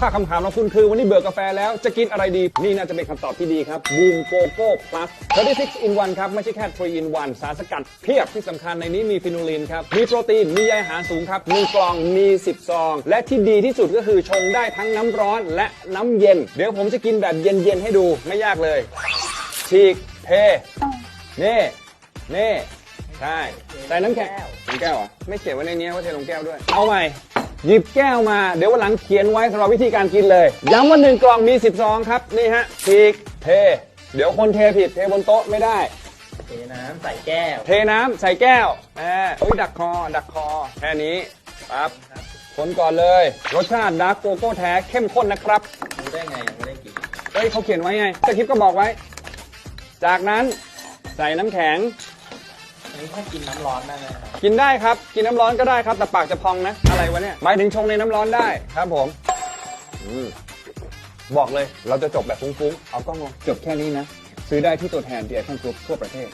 ถ้าคำถามของคุณคือวันนี้เบื่อกาแฟแล้วจะกินอะไรดี นี่น่าจะเป็นคำตอบที่ดีครับบูมโกโก้พลัส36 in 1ครับ ไม่ใช่แค่ 3 in 1สารสกัดเพียบที่สำคัญในนี้มีฟินูลินครับ มีโปรตีน มีใยอาหารสูงครับหนึ่งกล่องมี 10 ซอง และที่ดีที่สุดก็คือชงได้ทั้งน้ำร้อนและน้ำเย็น เดี๋ยวผมจะกินแบบเย็นๆให้ดูไม่ยากเลยฉีกเทเน่เน่ใช่ใส่น้ำแข็งน้ำแก้วอะไม่เขียนไว้ในนี้ว่าเทลงแก้วด้วย เอาใหม่ หยิบแก้วมา เดี๋ยววันหลังเขียนไว้สำหรับวิธีการกินเลย ย้ำว่าหนึ่งกล่องมี10ซองครับ นี่ฮะฉีกเท เดี๋ยวคนเทผิดเทบนโต๊ะไม่ได้ เทน้ำใส่แก้ว เทน้ำใส่แก้วแหมโอ้ยดักคอ ดักคอ แค่นี้ปั๊บคนก่อนเลย รสชาติดาร์กโกโก้แท้เข้มข้นนะครับ รู้ได้ไงยังไม่ได้กิน เฮ้ยเขาเขียนไว้ไงสคริปต์ก็บอกไว้ จากนั้นใส่น้ำแข็ง อันนี้ถ้ากินน้ำร้อนได้ไหมครับกินได้ครับ กินน้ำร้อนก็ได้ครับ แต่ปากจะพองนะ อะไรวะเนี่ยหมายถึงชงในน้ำร้อนได้ครับผมอมบอกเลยเราจะจบแบบฟุ้งๆ เอากล้องลงจบแค่นี้นะ ซื้อได้ที่ตัวแทนเดียร์ท่านกรุ๊ปทั่วประเทศ